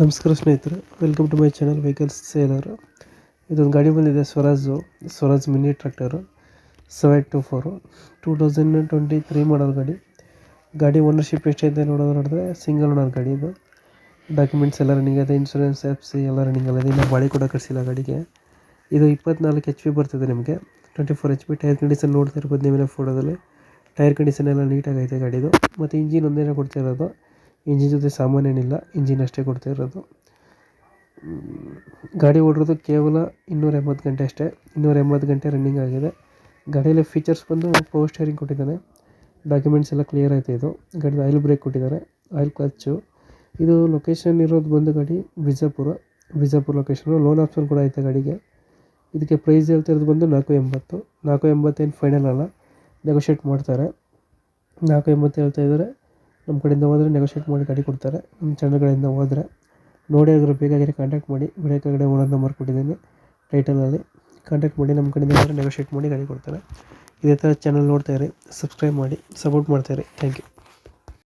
ನಮಸ್ಕಾರ ಸ್ನೇಹಿತರೆ welcome to my channel vehicles seller ಇದೊಂದು ಗಾಡಿ ಬಂದಿದೆ, Swaraj, Swaraj mini tractor seven two four two thousand twenty three model ಗಾಡಿ. ಗಾಡಿ ಓನರ್ಶಿಪ್ ಎಷ್ಟೈತೆ ನೋಡೋದು ನೋಡಿದ್ರೆ ಸಿಂಗಲ್ ಓನರ್ ಗಾಡಿ ಇದು. ಡಾಕ್ಯುಮೆಂಟ್ಸ್ ಎಲ್ಲ ರನ್ನಿಂಗ್ ಇದೆ ಇನ್ಶೂರೆನ್ಸ್ ಎಫ್ ಸಿ ಎಲ್ಲ ರನ್ನಿಂಗ್ ಅಲ್ಲದೆ ಇನ್ನೂ ಬಾಡಿ ಕೂಡ ಕಟ್ಸಿಲ್ಲ ಗಾಡಿಗೆ. ಇದು ಇಪ್ಪತ್ನಾಲ್ಕು ಎಚ್ ಪಿ ಬರ್ತಿದೆ ನಿಮಗೆ. Twenty four H P tyre condition ನೋಡ್ತಾ ಇರ್ಬೋದು ನಿಮ್ಮ ಫೋಟೋದಲ್ಲಿ ಟೈರ್ ಕಂಡೀಷನ್ ಎಲ್ಲ ನೀಟಾಗೈತೆ ಗಾಡಿದು. ಮತ್ತು ಇಂಜಿನ್ ಒಂದೇನೋ ಕೊಡ್ತಾ ಇರೋದು. ಇಂಜಿನ್ ಜೊತೆ ಸಾಮಾನು ಏನಿಲ್ಲ, ಇಂಜಿನ್ ಅಷ್ಟೇ ಕೊಡ್ತಾ ಇರೋದು. ಗಾಡಿ ಓಡಿರೋದು ಕೇವಲ ಇನ್ನೂರ ಎಂಬತ್ತು ಗಂಟೆ ಅಷ್ಟೇ, ಇನ್ನೂರ ಎಂಬತ್ತು ಗಂಟೆ ರನ್ನಿಂಗ್ ಆಗಿದೆ. ಗಾಡಿಯಲ್ಲಿ ಫೀಚರ್ಸ್ ಬಂದು ಪವರ್ ಸ್ಟೇರಿಂಗ್ ಕೊಟ್ಟಿದ್ದಾನೆ. ಡಾಕ್ಯುಮೆಂಟ್ಸ್ ಎಲ್ಲ ಕ್ಲಿಯರ್ ಐತೆ ಇದು? ಗಾಡಿದು ಆಯಿಲ್ ಬ್ರೇಕ್ ಕೊಟ್ಟಿದ್ದಾರೆ ಆಯಿಲ್ ಕ್ಲಚ್ಚು ಇದು ಲೊಕೇಶನ್ ಇರೋದು ಬಂದು ಗಾಡಿ Bijapur Bijapur location loan option ಕೂಡ ಐತೆ ಗಾಡಿಗೆ. ಇದಕ್ಕೆ ಪ್ರೈಸ್ ಹೇಳ್ತಾ ಇರೋದು ಬಂದು ನಾಲ್ಕು ಎಂಬತ್ತು, ನಾಲ್ಕು ಎಂಬತ್ತೇನು ಫೈನಲ್ ಅಲ್ಲ ನೆಗೋಷಿಯೇಟ್ ಮಾಡ್ತಾರೆ. ನಾಲ್ಕು ಎಂಬತ್ತು ಹೇಳ್ತಾ ಇದ್ದಾರೆ. ನಮ್ಮ ಕಡೆಯಿಂದ ಹೋದರೆ ನೆಗೋಷಿಯೇಟ್ ಮಾಡಿ ಗಾಡಿ ಕೊಡ್ತಾರೆ. ನಮ್ಮ ಚಾನಲ್ಗಳಿಂದ ಹೋದರೆ ನೋಡಿ ಅದ್ರ ಬೇಕಾಗಿರೋ ಕಾಂಟ್ಯಾಕ್ಟ್ ಮಾಡಿ ವಿಡಿಯೋ ಕೆಳಗಡೆ ಓನರ್ ನಂಬರ್ ಕೊಟ್ಟಿದ್ದೀನಿ ಟೈಟಲಲ್ಲಿ ಕಾಂಟ್ಯಾಕ್ಟ್ ಮಾಡಿ, ನಮ್ಮ ಕಡೆಯಿಂದ ಹೋದರೆ ನೆಗೋಷಿಯೇಟ್ ಮಾಡಿ ಗಾಡಿ ಕೊಡ್ತಾರೆ. ಇದೇ ಥರ ಚಾನಲ್ ನೋಡ್ತಾ ಇರಿ ಸಬ್ಸ್ಕ್ರೈಬ್ ಮಾಡಿ ಸಪೋರ್ಟ್ ಮಾಡ್ತಾ ಇರಿ. Thank you